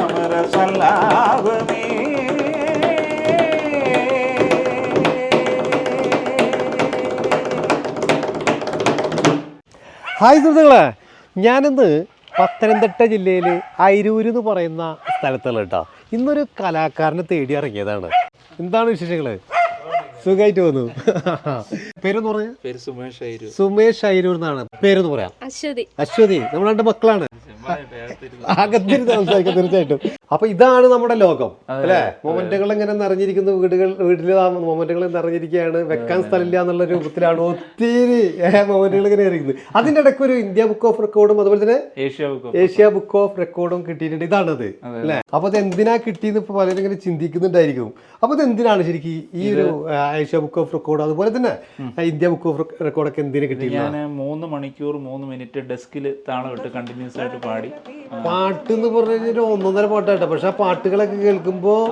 അമര hi സുഹൃത്തുക്കളെ ഞാനിന്ന് പത്തനംതിട്ട ജില്ലയിൽ അരൂര് എന്ന് പറയുന്ന സ്ഥലത്തുള്ള കേട്ടോ ഇന്നൊരു കലാകാരനെ തേടി ഇറങ്ങിയതാണ്. എന്താണ് വിശേഷങ്ങൾ സുഖമായിട്ട് വന്നു പേരൊന്ന് പറഞ്ഞ? പേര് സുമേഷ് സുമേഷ് അയിരൂർ എന്നാണ്. പേരെന്ന് പറയാം. അശ്വതി. അശ്വതി നമ്മൾ രണ്ട് മക്കളാണ്. അകത്തിരുന്ന് സംസാരിക്കാം തീർച്ചയായിട്ടും. അപ്പൊ ഇതാണ് നമ്മുടെ ലോകം അല്ലെ? മൊമെന്റുകൾ ഇങ്ങനെ നിറഞ്ഞിരിക്കുന്നു വീടുകൾ വീട്ടിൽ മൊമെന്റുകൾ നിറഞ്ഞിരിക്കുകയാണ് വെക്കാൻ സ്ഥലമില്ല എന്നുള്ള രൂപത്തിലാണ് ഒത്തിരി മൊമെന്റുകൾ ഇങ്ങനെ ഇരിക്കുന്നത്. അതിന്റെ ഇടയ്ക്ക് ഒരു ഇന്ത്യ ബുക്ക് ഓഫ് റെക്കോർഡും അതുപോലെ തന്നെ Asia book Asia book of റെക്കോർഡും കിട്ടിയിട്ടുണ്ട്. ഇതാണത് അല്ലെ? അപ്പൊ അത് എന്തിനാ കിട്ടിയെന്ന് ഇപ്പൊ പലരും ഇങ്ങനെ ചിന്തിക്കുന്നുണ്ടായിരിക്കും. അപ്പൊ ഇത് എന്തിനാണ് ശരിക്കും ഈ ഒരു ഏഷ്യ ബുക്ക് ഓഫ് റെക്കോർഡ് അതുപോലെ തന്നെ ഇന്ത്യ ബുക്ക് ഓഫ് റെക്കോർഡൊക്കെ എന്തിനു കിട്ടി ഞാൻ മൂന്ന് മണിക്കൂർ മൂന്ന് മിനിറ്റ് ഡെസ്കിൽ താളം ഇട്ട് കണ്ടിന്യൂസ് ആയിട്ട് പാടി. പാട്ട് എന്ന് പറഞ്ഞു ഒന്നൊന്നര പാട്ടാട്ടോ. പക്ഷെ ആ പാട്ടുകളൊക്കെ കേൾക്കുമ്പോൾ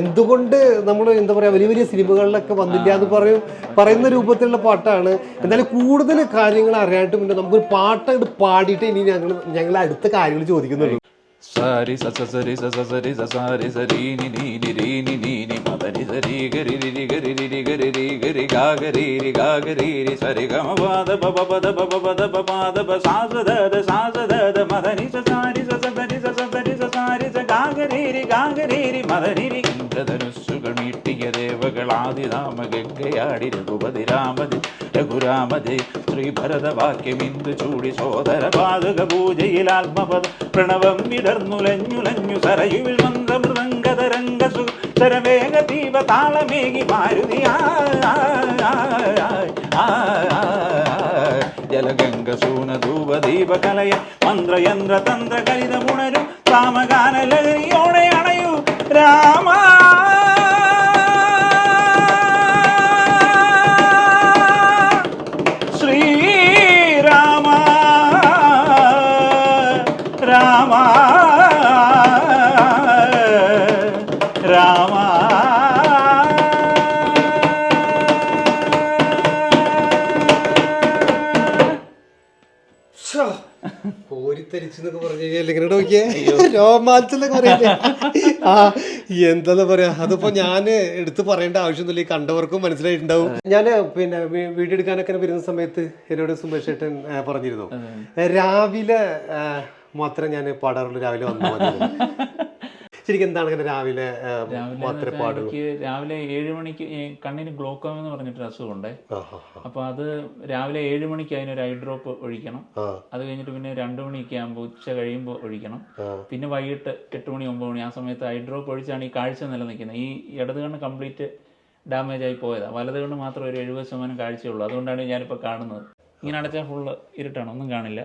എന്തുകൊണ്ട് നമ്മൾ എന്താ പറയാ വലിയ വലിയ സിനിമകളിലൊക്കെ വന്നില്ല എന്ന് പറയും പറയുന്ന രൂപത്തിലുള്ള പാട്ടാണ്. എന്തായാലും കൂടുതൽ കാര്യങ്ങൾ അറിയാനായിട്ട് പിന്നെ നമുക്കൊരു പാട്ടായിട്ട് പാടിയിട്ട് ഇനി ഞങ്ങൾ ഞങ്ങൾ അടുത്ത കാര്യങ്ങൾ ചോദിക്കുന്നുള്ളൂ. സാരി സ സ സരി സ സ സരി സസാരി സരി നി നീ നി നീ നി മദരി സരി ഗരി ഗരി രി ഗാഗരീരി സരിഗമ പാദ ഗരി പദ ഗരി പദ പാദ പ ദ പ പ പ ദ പ പ പ ദ പ പ ദ പ സാ സ ദ ദ സാ സ ദ ദ മദനി സ സാരി സ സ സരി സ സ സരി സ സാരി സ ഗാ ഗരി രി ഗാ ഗരി രി മദനി രി ഇന്ദ്രധനുസ്സുകൾ മീട്ടിയ ദേവകളാദിനാമ ഗംഗയാടി രഘുപതി രാമതി രഘുരാമതി ശ്രീഭരതവാക്യമിന്ദു ചൂടി സോദര പാതക പൂജയിൽ ആത്മപദ പ്രണവം വിടർന്നുലഞ്ഞുലഞ്ഞു സരയുവിൽ മന്ദമൃദംഗതരംഗസു സരവേഗ ദീപ താളമേകി ജലഗംഗ സൂന ധൂപ ദീപ കലയ മന്ത്രയന്ത്ര തന്ത്ര കരിതമുണരും സാമഗാന ലഹരിയോടെ അണയൂ രാമ കോരിത്തരിച്ചെന്നൊക്കെ പറഞ്ഞു കഴിഞ്ഞാൽ ഇങ്ങനെ നോക്കിയേ. രോമാഞ്ചെന്നൊക്കെ പറയില്ലേ? ആ എന്താ പറയാ. അതിപ്പോ ഞാൻ എടുത്ത് പറയേണ്ട ആവശ്യമൊന്നുമില്ല. ഈ കണ്ടവർക്കും മനസ്സിലായിട്ടുണ്ടാവും. ഞാൻ പിന്നെ വീഡിയോ എടുക്കാനൊക്കെ വരുന്ന സമയത്ത് എന്നോട് സുമേഷ് ചേട്ടൻ ആ, പറഞ്ഞിരുന്നു. രാവിലെ മാത്രം മാത്രമേ ഞാൻ പാടാറുള്ളൂ രാവിലെ വന്നാൽ മതി. ശരിക്കും എന്താണ് ഇങ്ങനെ രാവിലെ എനിക്ക് രാവിലെ ഏഴ് മണിക്ക് കണ്ണിന് ഗ്ലോക്കോം എന്ന് പറഞ്ഞിട്ടൊരു അസുഖമുണ്ട്. അപ്പൊ അത് രാവിലെ ഏഴ് മണിക്ക് അതിനൊരു ഐ ഡ്രോപ്പ് ഒഴിക്കണം. അത് കഴിഞ്ഞിട്ട് പിന്നെ രണ്ടു മണിയൊക്കെ ആകുമ്പോൾ ഉച്ച കഴിയുമ്പോൾ ഒഴിക്കണം. പിന്നെ വൈകിട്ട് എട്ട് മണി ഒമ്പത് മണി ആ സമയത്ത് ഐ ഡ്രോപ്പ് ഒഴിച്ചാണ് ഈ കാഴ്ച നിലനിൽക്കുന്നത്. ഈ ഇടത് കണ്ണ് കംപ്ലീറ്റ് ഡാമേജ് ആയി പോയതാണ് വലത് കണ്ണ് മാത്രം ഒരു എഴുപത് ശതമാനം കാഴ്ചയുള്ളൂ. അതുകൊണ്ടാണ് ഞാനിപ്പോൾ കാണുന്നത്. ഇങ്ങനെ അടച്ചാൽ ഫുള്ള് ഇരുട്ടാണ് ഒന്നും കാണില്ല.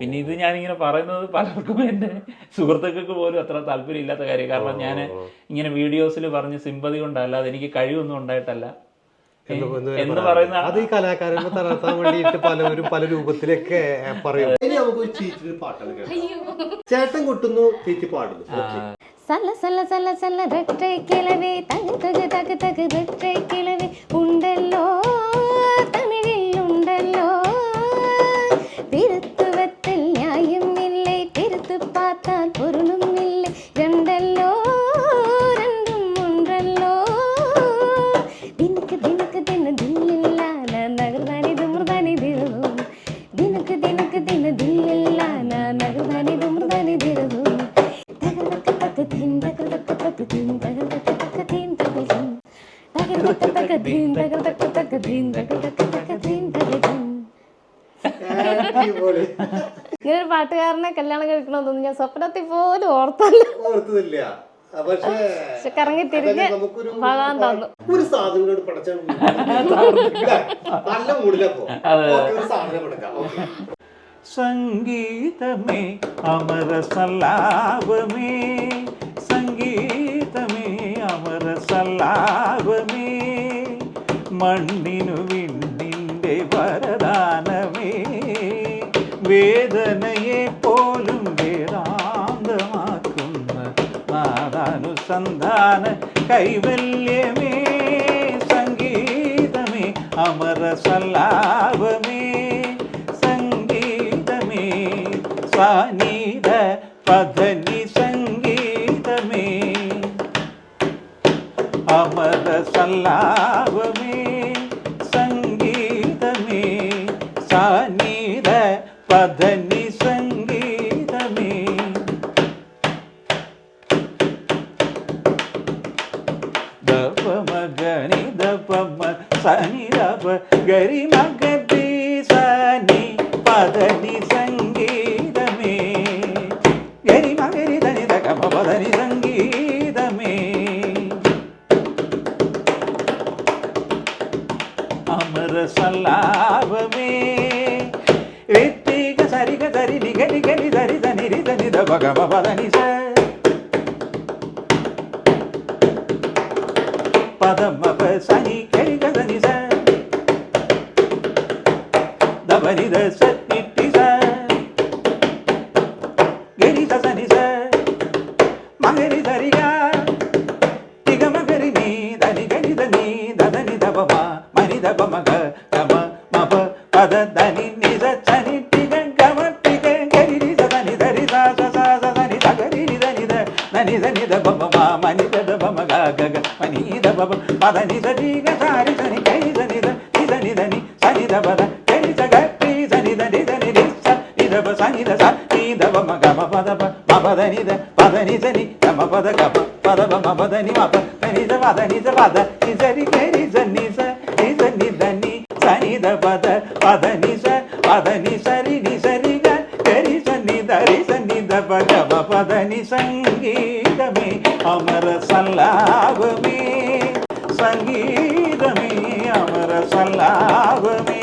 പിന്നെ ഇത് ഞാനിങ്ങനെ പറയുന്നത് പലർക്കും എന്റെ സുഹൃത്തുക്കൾക്ക് പോലും അത്ര താല്പര്യം ഇല്ലാത്ത കാര്യം. കാരണം ഞാൻ ഇങ്ങനെ വീഡിയോസിൽ പറഞ്ഞ് സിമ്പതി കൊണ്ടല്ലാതെ എനിക്ക് കഴിവൊന്നും ഉണ്ടായിട്ടല്ല. എന്ന് പറയുന്ന അത് ഈ കലാകാരനെ തളർത്താൻ വേണ്ടിയിട്ട് പലവരും പല രൂപത്തിലൊക്കെ പറയും. ഇനി നമുക്ക് പാട്ടാണ്. ചേട്ടൻ കൊട്ടുന്നു ചേച്ചി പാടുന്നു. സല്ല സല്ല സല്ല സല്ല രട്ടൈ കിളവേ. തക തക തക തക രട്ടൈ കിളവേ. ഇങ്ങനെ ഒരു പാട്ടുകാരനെ കല്യാണം കഴിക്കണമെന്നൊന്നും ഞാൻ സ്വപ്നത്തിൽ പോലും ഓർത്തല്ല. ഓർത്തതില്ല. പക്ഷേ കറങ്ങി തിരിഞ്ഞ് ഭഗവാൻ തന്നു. ഒരു സാധനങ്ങളോട് പടച്ചാൽ നല്ല മൂടിലപ്പോ ഒരു സാധനം എടുക്കാം. സംഗീതമേ അമര സല്ലാപമേ സംഗീതമേ അമര സല്ലാപമേ മണ്ണിനു വേദനയെ പോലും വേദാന്തമാക്കുന്ന നാദാനുസന്ധാന കൈവല്യമേ സംഗീതമേ അമരസല്ലാപമേ സംഗീതമേ സ്വാനി പധനി സംഗീതമേ ദപമ ഗണി ദപമ സനി ദപ ഗരി గని గని దరి దని రి దని ద భగ బదని స పదమ ప సని కరి గదని స దబని ద స ധ ധനി ധനി ധ പ മ മനി ധ ധ പ മ ഗ ഗ ഗ മനി ധ പ പ പദ നി സ ടി ഗ സാരി സനി ഗരി ധനി ധ നി ധനി ധനി സനി ധ പ ധ ഗരി സ ഗ രി സനി ധ നി ധനി രി സ നി ധ പ സനി ധ സ നി ധ പ മ ഗ മ പ ധ പ മ പ ധ നി ധ പ ധ നി സ നി ഗ മ പ ധ ഗ പ പ ധ പ മ പ ധ നി മ പ ധ നി സ പ ധ നി സ പ ധ നി സ രി ഗ രി സ ഗ മ പ ധ നി സംഗീതമേ അമര സല്ലാപമേ. സംഗീതമേ അമര സല്ലാപമേ.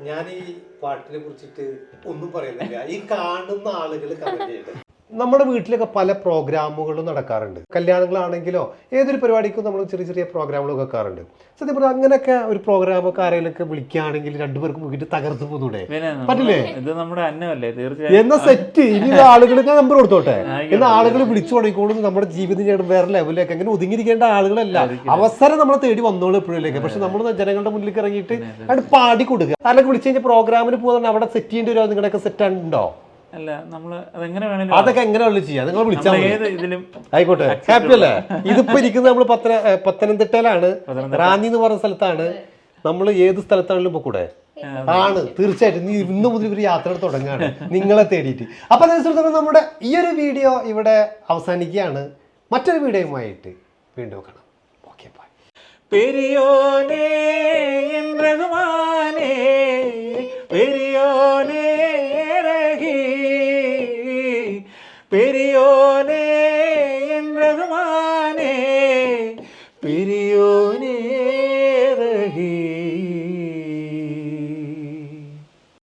ഞാൻ ഈ പാട്ടിനെ കുറിച്ചിട്ട് ഒന്നും പറയുന്നില്ല. ഈ കാണുന്ന ആളുകൾ കമന്റ് ചെയ്യട്ടെ. നമ്മുടെ വീട്ടിലൊക്കെ പല പ്രോഗ്രാമുകളും നടക്കാറുണ്ട്. കല്യാണങ്ങളാണെങ്കിലോ ഏതൊരു പരിപാടിക്കും നമ്മൾ ചെറിയ ചെറിയ പ്രോഗ്രാമുകളൊക്കെ വെക്കാറുണ്ട്. സത്യം പറഞ്ഞാൽ അങ്ങനെയൊക്കെ ഒരു പ്രോഗ്രാമൊക്കെ ആരെങ്കിലൊക്കെ വിളിക്കുകയാണെങ്കിൽ രണ്ടുപേർക്കും വീട്ടിൽ തകർത്ത് പോന്നൂടെ പറ്റില്ലേ? ഇത് നമ്മുടെ അന്നമല്ലേ? തീർച്ചയായും. എന്ന സെറ്റ്? ഇനി ആളുകൾക്ക് നമ്പർ കൊടുത്തോട്ടെ? എന്ന ആളുകൾ വിളിച്ചു തുടങ്ങിക്കോളും. നമ്മുടെ ജീവിതം വേറെ ലെവലിലേക്ക് അങ്ങനെ ഒതുങ്ങിയിരിക്കേണ്ട ആളുകളല്ല. അവസരം നമ്മളെ തേടി വന്നോളൂ എപ്പോഴേക്ക് പക്ഷെ നമ്മൾ ജനങ്ങളുടെ മുന്നിലേക്ക് ഇറങ്ങിയിട്ട് അത് പാടി കൊടുക്കുക. ആരൊക്കെ വിളിച്ചു കഴിഞ്ഞാൽ പ്രോഗ്രാമിന് പോകുന്നുണ്ട് അവിടെ സെറ്റ് ചെയ്യേണ്ടി വരുമോ നിങ്ങളുടെയൊക്കെ സെറ്റ് ഉണ്ടോ? അല്ല നമ്മൾ അതെങ്ങനെ വേണേലും അതൊക്കെ എങ്ങനെ ചെയ്യാം. നിങ്ങൾ വിളിച്ചാൽ മതി. ഏത് ഇതിലും ആയിക്കോട്ടെ. ഹാപ്പി അല്ലേ? ഇതിപ്പോ ഇരിക്കുന്നത് നമ്മൾ പത്തന ഏ, പത്തനംതിട്ടയിലാണ്. റാന്നി എന്ന് പറഞ്ഞ സ്ഥലത്താണ്. നമ്മൾ ഏത് സ്ഥലത്താണെങ്കിലും ഇപ്പൊ കൂടെ? ആണ്. തീർച്ചയായിട്ടും. നീ ഇന്ന് മുതൽ ഒരു യാത്ര തുടങ്ങുകയാണ് നിങ്ങളെ തേടിയിട്ട്. അപ്പൊ അതനുസരിച്ച് നമ്മുടെ ഈ ഒരു വീഡിയോ ഇവിടെ അവസാനിക്കുകയാണ്. മറ്റൊരു വീഡിയോയുമായിട്ട് വീണ്ടും കാണാം. ഓക്കെ ബൈ പെരിയോനേ എൻ റഹ്മാനേ പെരിയോനേ.